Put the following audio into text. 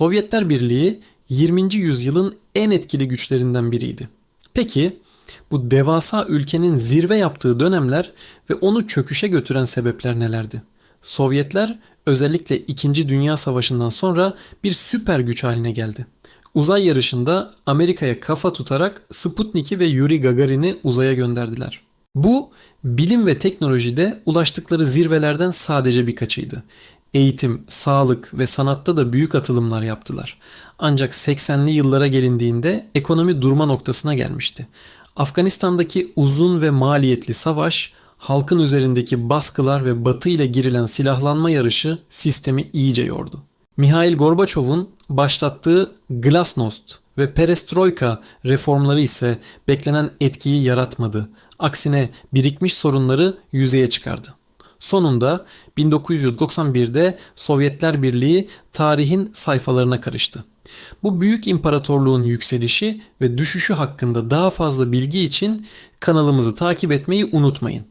Sovyetler Birliği 20. yüzyılın en etkili güçlerinden biriydi. Peki bu devasa ülkenin zirve yaptığı dönemler ve onu çöküşe götüren sebepler nelerdi? Sovyetler özellikle 2. Dünya Savaşı'ndan sonra bir süper güç haline geldi. Uzay yarışında Amerika'ya kafa tutarak Sputnik'i ve Yuri Gagarin'i uzaya gönderdiler. Bu bilim ve teknolojide ulaştıkları zirvelerden sadece birkaçıydı. Eğitim, sağlık ve sanatta da büyük atılımlar yaptılar. Ancak 80'li yıllara gelindiğinde ekonomi durma noktasına gelmişti. Afganistan'daki uzun ve maliyetli savaş, halkın üzerindeki baskılar ve batı ile girilen silahlanma yarışı sistemi iyice yordu. Mihail Gorbaçov'un başlattığı Glasnost ve Perestroika reformları ise beklenen etkiyi yaratmadı. Aksine birikmiş sorunları yüzeye çıkardı. Sonunda 1991'de Sovyetler Birliği tarihin sayfalarına karıştı. Bu büyük imparatorluğun yükselişi ve düşüşü hakkında daha fazla bilgi için kanalımızı takip etmeyi unutmayın.